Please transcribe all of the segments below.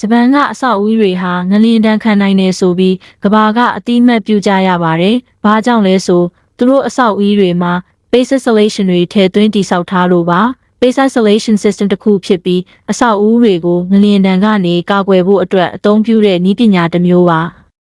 ဂျပန်ကအဆောက်အဦတွေဟာငလျင်တန်းခံနိုင်နေဆိုပြီးကဘာကအတိအမှတ်ပြုကြရပါတယ်။ဘာကြောင့်လဲဆိုသူတို့အဆောက်အဦတွေမှာ base isolation တွေထည့်သွင်းတည်ဆောက်ထားလို့ပါ။ base isolation system တစ်ခုဖြစ်ပြီးအဆောက်အဦတွေကိုငလျင်တန်းကနေကာကွယ်ဖို့အတွက်အသုံးပြုတဲ့နည်းပညာတစ်မျိုးပါ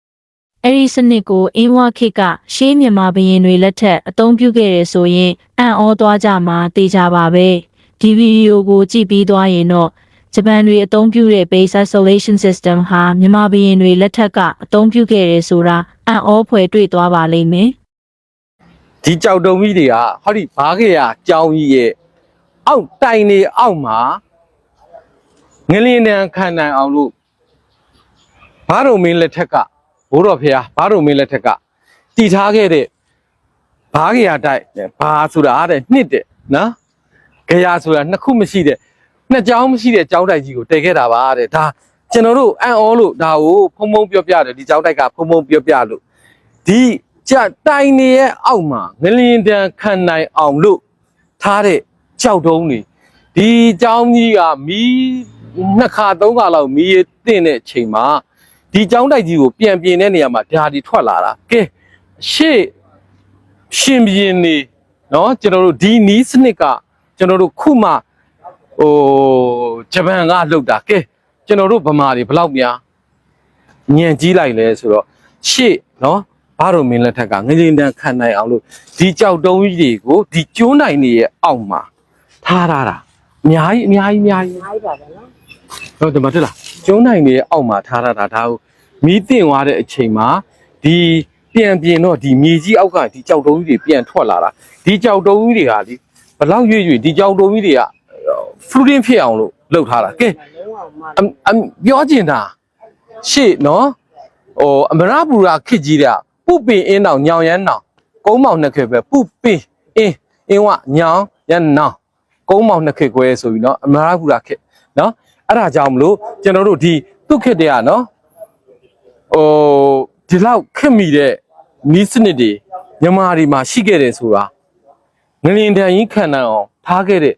။အဲဒီစနစ်ကိုအင်းဝခေတ်ကရှေးမြန်မာဘုရင်တွေလက်ထက်အသုံးပြုခဲ့ရဆိုရင်အံ့ဩသွားကြမှာသိကြပါပဲ။ဒီဗီဒီယိုကိုကြည့်ပြီးသွားရင်တော့ ဂျပန်တွေအသုံးပြုတဲ့ base isolation system ဟာမြန်မာဘုရင်တွေလက်ထက်ကအသုံးပြုခဲ့ရဆိုတာအံ့ဩဖွယ်တွေ့သွားပါလိမ့်မယ်။ဒီကြောက်တုံးကြီးတွေကဟောဒီဘားခေရကြောင်းကြီးရဲ့အောက်တိုင်နေအောက်မှာငလင်းတန်းခံနိုင်အောင်လို့ဘားတော်မင်းလက်ထက်ကဘိုးတော်ဖះဘားတော်မင်းလက်ထက်ကတည်ထားခဲ့တဲ့ဘားခေရတိုက်ဘာဆိုတာအားတဲ့နှစ်တဲ့နော်ခေရဆိုတာနှစ်ခုမရှိတဲ့ နှစ်ကြောင်းမရှိတဲ့ကြောင်းတိုက်ကြီးကိုတည်ခဲ့တာပါတဲ့ဒါကျွန်တော်တို့အံ့ဩလို့ဒါကိုဖုံဖုံပြောပြတယ်ဒီကြောင်းတိုက်ကဖုံဖုံပြောပြလို့ ဒီကြတိုင်နေရဲ့အောက်မှာငလျင်တန်ခံနိုင်အောင်လို့ထားတဲ့ကြောက်တုံးတွေဒီเจ้าကြီးကမီးနှစ်ခါသုံးခါလောက်မီးရတဲ့တဲ့ချိန်မှာဒီเจ้าတိုက်ကြီးကိုပြန်ပြင်တဲ့နေရာမှာဓာဒီထွက်လာတာကဲရှေ့ရှင်ပြင်းနေเนาะကျွန်တော်တို့ဒီနီးစနစ်ကကျွန်တော်တို့ခုမှ ဟိုဂျပန်ကလှုပ်တာကဲကျွန်တော်တို့ဗမာတွေဘယ်လောက်များညံကြီးလိုက်လဲဆိုတော့ရှေ့နော်ဘာလို့မင်းလက်ထက်ကငလျင်တန်းခံနိုင်အောင်လို့ဒီကြောက်တုံးကြီးတွေကိုဒီကျိုးနိုင်နေရဲ့အောက်မှာထားရတာအများကြီးအများကြီးအများကြီးအားပါပဲနော်ဟုတ်တယ်မဟုတ်လားကျိုးနိုင်နေရဲ့အောက်မှာထားရတာဒါကိုမီးတင်သွားတဲ့အချိန်မှာဒီပြန်ပြင်တော့ဒီမြေကြီးအောက်ကဒီကြောက်တုံးကြီးတွေပြန်ထွက်လာတာဒီကြောက်တုံးကြီးတွေကဒီဘလောက်ရွေ့ရွေ့ဒီကြောက်တုံးကြီးတွေက floating ဖြစ်အောင်လို့လုပ်ထားတာကဲလုံးဝမအမ်အမ်ပြောကျင်တာရှေ့နော်ဟိုအမရပူရာခစ်ကြီးတဲ့ပုပင်အင်းတောင်ညောင်ရမ်းတောင်ကုန်းမောင်နှစ်ခေပဲပုပင်အင်းအင်းဝညောင်ရမ်းနောင်ကုန်းမောင်နှစ်ခေကွဲဆိုပြီးနော်အမရပူရာခစ်နော်အဲ့ဒါကြောင့်မလို့ကျွန်တော်တို့ဒီသူ့ခစ်တဲ့ကနော်ဟိုဒီလောက်ခက်မိတဲ့နီးစနစ်တွေမြန်မာတွေမှာရှိခဲ့တယ်ဆိုတာငလျင်တန်ကြီးခံနိုင်အောင်ထားခဲ့တဲ့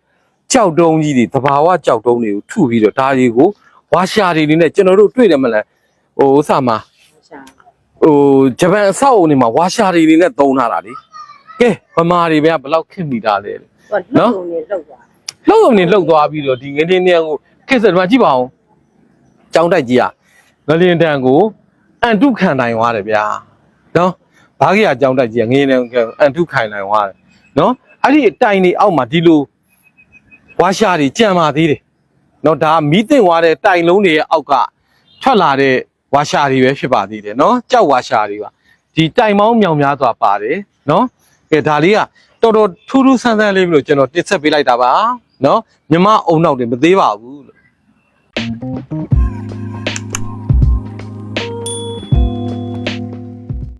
ကြောက်တုံးကြီးတွေသဘာဝကြောက်တုံးတွေကိုထုပြီးတော့ဒါတွေကိုဝါရှာတွေနေနဲ့ကျွန်တော်တို့တွေ့တယ်မလားဟိုဥစားမှာ ရှာ ဟိုဂျပန်အဆောက်အုံတွေမှာဝါရှာတွေနေနဲ့သုံးထားတာလေကဲဗမာတွေဗျာဘယ်လောက်ခင်မိတာလဲ သူကလှုပ်နေလှုပ်သွား လှုပ်ုံနေလှုပ်သွားပြီးတော့ဒီငင်းတင်းနေကိုခက်စက်ဒီမှာကြည့်ပါအောင်ကြောင်းတိုက်ကြီးอ่ะငလင်တန်ကိုအန်တုခံနိုင်သွားတယ်ဗျာနော်ဘာကြီးอ่ะကြောင်းတိုက်ကြီးอ่ะငင်းနေအန်တုခံနိုင်သွားတယ်နော်အဲ့ဒီအတိုင်တွေအောက်မှာဒီလို ဝါရှာတွေကြံပါသေးတယ်။နော်ဒါမီးတင်သွားတဲ့တိုင်လုံးတွေရဲ့အောက်ကထွက်လာတဲ့ဝါရှာတွေပဲဖြစ်ပါသေးတယ်နော်။ကြောက်ဝါရှာတွေပါ။ဒီတိုင်မောင်းမြောင်များစွာပါတယ်နော်။ကဲဒါလေးကတော်တော်ထူးထူးဆန်းဆန်းလေးလို့ကျွန်တော်တင်ဆက်ပေးလိုက်တာပါ။နော်။မြမအုံနောက်တွေမသေးပါဘူးလို့